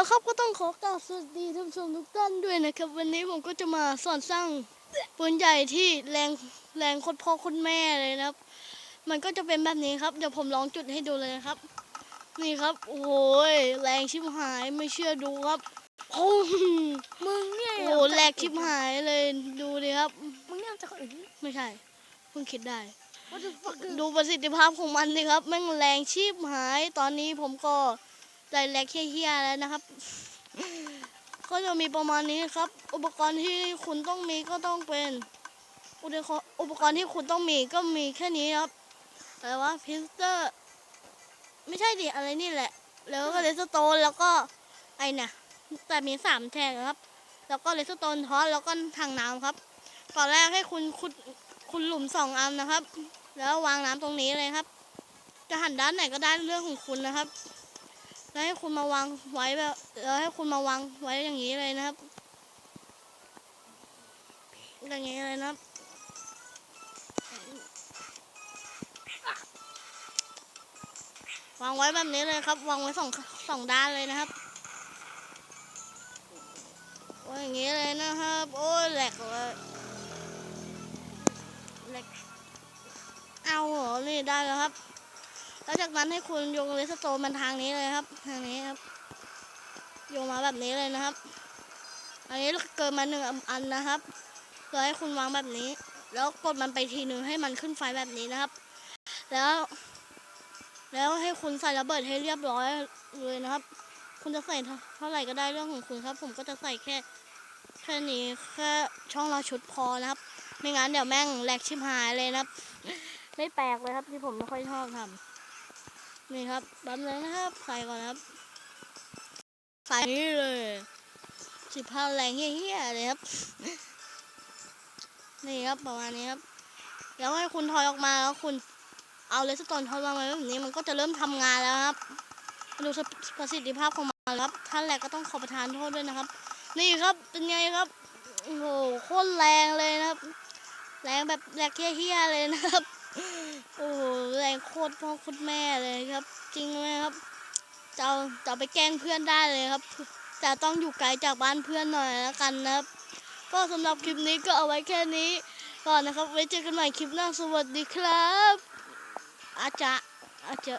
แล้วครับก็ต้องขอกราบสวัสดีท่านผู้ชมทุกท่านด้วยนะครับ วันนี้ผมก็จะมาสอนสร้างปืนใหญ่ที่แรงแรงโคตรพ่อโคตรแม่เลยนะครับ มันก็จะเป็นแบบนี้ครับเดี๋ยวผมลองจุดให้ดูเลยนะครับ นี่ครับโอ้โหแรงชิบหายไม่เชื่อดูครับโอ้โหมึงเนี่ยโอ้โหแรงชิบหายเลยดูดิครับมึงเนี่ยเอาจากคนอื่นไม่ใช่เพิ่งคิดได้ว่าจะฟักดูประสิทธิภาพของมันสิครับแม่งแรงชีพหายตอนนี้ผมก็ ได้แรงเฮี้ยๆแล้วนะครับ ก็จะมีประมาณนี้ครับ อุปกรณ์ที่คุณต้องมีก็ต้องเป็นอุปกรณ์ที่คุณต้องมีก็มีแค่นี้ครับอะไรวะพิสเตอร์ไม่ใช่ดิอะไรนี่แหละ แล้วก็เลสโตนแล้วก็ไอเนี่ยแต่มีสามแฉกครับ แล้วก็เลสโตนทอสแล้วก็ทางน้ำครับตอนแรกให้คุณคุณคุณหลุมสองอันนะครับ แล้ววางน้ำตรงนี้เลยครับ จะหันด้านไหนก็ได้เรื่องของคุณนะครับ แล้วให้คุณมาวางไว้แบบแล้วให้คุณมาวางไว้อย่างนี้เลยนะครับ อย่างนี้เลยนะครับวางไว้แบบนี้เลยครับ วางไว้สองสองด้านเลยนะครับวางอย่างนี้เลยนะครับ โอ้ยแหลกเลยแหลกเอาเหรอนี่ได้แล้วครับ แล้วจากนั้นให้คุณโยงเลสโตมันทางนี้เลยครับ ทางนี้ครับ โยงมาแบบนี้เลยนะครับ อันนี้เกินมาหนึ่งอันนะครับแล้วให้คุณวางแบบนี้ แล้วกดมันไปทีหนึ่งให้มันขึ้นไฟแบบนี้นะครับ แล้ว แล้วให้คุณใส่ระเบิดให้เรียบร้อยเลยนะครับ คุณจะใส่เท่าไหร่ก็ได้เรื่องของคุณครับ ผมก็จะใส่แค่แค่นี้แค่ช่องละชุดพอนะครับ ไม่งั้นเดี๋ยวแม่งแหลกชิบหายเลยนะครับ ไม่แปลกเลยครับที่ผมไม่ค่อยชอบทำ นี่ครับแป๊บนึงนะครับใส่ก่อนครับใส่นี่เลยสิบห้าแรงเฮี้ยๆเลยครับ นี่ครับประมาณนี้ครับ แล้วให้คุณถอยออกมาแล้วคุณเอาเลสโตนทอดวางไว้แบบนี้มันก็จะเริ่มทำงานแล้วครับดูประสิทธิภาพของมันครับท่านแรกก็ต้องขอประทานโทษด้วยนะครับ นี่ครับเป็นไงครับโอ้โหโคตรแรงเลยนะครับ แรงแบบแรงเฮี้ยๆเลยนะครับ โอ้โหแรงโคตรพ่อโคตรแม่เลยครับ จริงไหมครับจะจะไปแกล้งเพื่อนได้เลยครับ แต่ต้องอยู่ไกลจากบ้านเพื่อนหน่อยแล้วกันนะครับ ก็สำหรับคลิปนี้ก็เอาไว้แค่นี้ก่อนนะครับ ไว้เจอกันใหม่คลิปหน้าสวัสดีครับ อาจจะอาจจะ